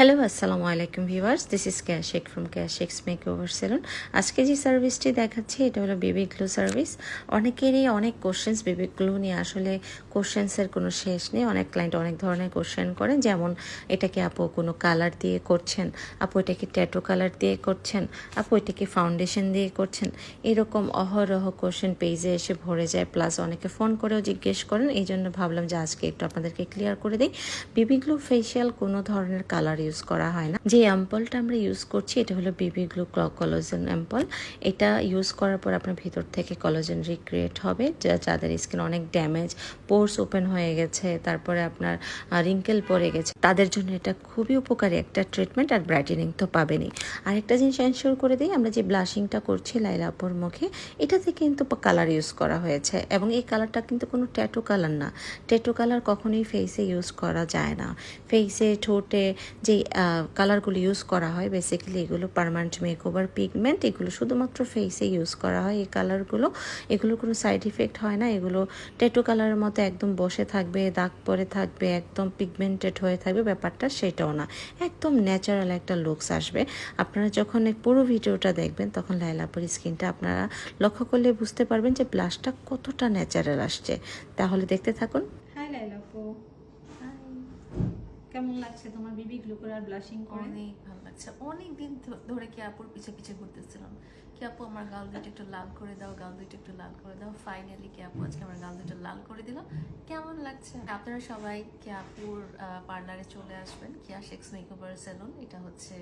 Hello আসসালামু আলাইকুম viewers this is Kash Sheikh from Kash Sheikhs makeover over salon আজকে যে সার্ভিসটি দেখাচ্ছি, এটা হলো বেবি গ্লু সার্ভিস অনেকেরই অনেক কোশ্চেন্স বেবি গ্লু নিয়ে। আসলে কোশ্চেন্সের কোনো শেষ নেই। অনেক ক্লায়েন্ট অনেক ধরনের কোশ্চেন করেন। যেমন, এটাকে আপু কোনো কালার দিয়ে করছেন, আপু এটাকে ট্যাটু কালার দিয়ে করছেন, আপু এটাকে ফাউন্ডেশন দিয়ে করছেন। এরকম অহরহ কোশ্চেন পেজে এসে ভরে যায়। প্লাস অনেকে ফোন করেও জিজ্ঞেস করেন। এই জন্য ভাবলাম যে আজকে একটু আপনাদেরকে ক্লিয়ার করে দিই। বেবি গ্লু ফেসিয়াল কোনো ধরনের কালার ইউজ করা হয় না। যে অ্যাম্পলটা আমরা ইউজ করছি, এটা হলো বেবি গ্লু কলোজেন অ্যাম্পল। এটা ইউজ করার পর আপনার ভিতর থেকে কলোজেন রিক্রিয়েট হবে যাদের স্কিন অনেক ড্যামেজ পোর্স ওপেন হয়ে গেছে, তারপরে আপনার রিঙ্কেল পড়ে গেছে, তাদের জন্য এটা খুবই উপকারী একটা ট্রিটমেন্ট আর ব্রাইটেনিং তো পাবেনই। আরেকটা জিনিস এনশিওর করে দিই, আমরা যে ব্লাশিংটা করছি লাইলাপুর মুখে, এটাতে কিন্তু কালার ইউজ করা হয়েছে এবং এই কালারটা কিন্তু কোনো ট্যাটু কালার না। ট্যাটু কালার কখনোই ফেসে ইউজ করা যায় না। ফেসে ঠোঁটে যে কালারগুলো ইউজ করা হয়। বেসিক্যালি এগুলো পারমানেন্ট মেকওভার পিগমেন্ট এগুলো শুধুমাত্র ফেসে ইউজ করা হয়। এই কালারগুলো এগুলোর কোনো সাইড ইফেক্ট হয় না। এগুলো ট্যাটু কালারের মতো একদম বসে থাকবে, দাগ পরে থাকবে, একদম পিগমেন্টেড হয়ে থাকবে, ব্যাপারটা সেটাও না। একদম ন্যাচারাল একটা লুকস আসবে। আপনারা যখন পুরো ভিডিওটা দেখবেন, তখন লাইলাপুর স্কিনটা আপনারা লক্ষ্য করলে বুঝতে পারবেন যে ব্লাশটা কতটা ন্যাচারাল আসছে। তাহলে দেখতে থাকুন। কেমন লাগছে তোমার বিবি গ্লু করে ব্লাশিং করে? অনেক ভালো লাগছে। অনেক দিন ধরে কি আপুর পিছে পিছে ঘুরতেছিলাম। কি আপু আমার গাল দুইটা একটু লাল করে দাও, গাল দুইটা একটু লাল করে দাও। ফাইনালি কি আপু আজকে আমার গাল দুইটা লাল করে দিল। কেমন লাগছে? আপনারা সবাই কি আপুর পার্লারে চলে আসবেন? কিয়া শেক্স মেকওভার সেলুন এটা হচ্ছে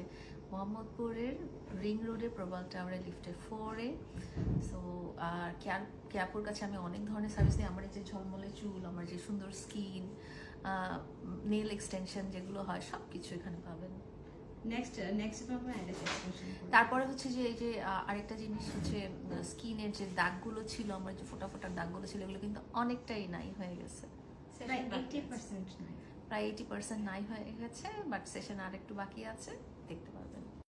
মোহাম্মদপুরের রিং রোডে প্রবাল টাওয়ারে লিফটে ফোরে সো আর কেয়াপুর কাছে আমি অনেক ধরনের সার্ভিস দিই। আমার যে ঝলমলে চুল, আমার যে সুন্দর স্কিন নেল এক্সটেনশন যেগুলো হয় সব কিছু এখানে পাবেন। নেক্সট নেক্সট পাবো অ্যাড্রেস এক্সটেনশন তারপরে হচ্ছে যে এই যে আরেকটা জিনিস হচ্ছে স্কিনের যে দাগগুলো ছিল আমার যে ফোটা ফোটার দাগগুলো ছিল এগুলো কিন্তু অনেকটাই নাই হয়ে গেছে। প্রায় 80% নাই। প্রায় এইটি পার্সেন্ট নাই হয়ে গেছে বাট সেশন আর একটু বাকি আছে দেখতে পারবেন।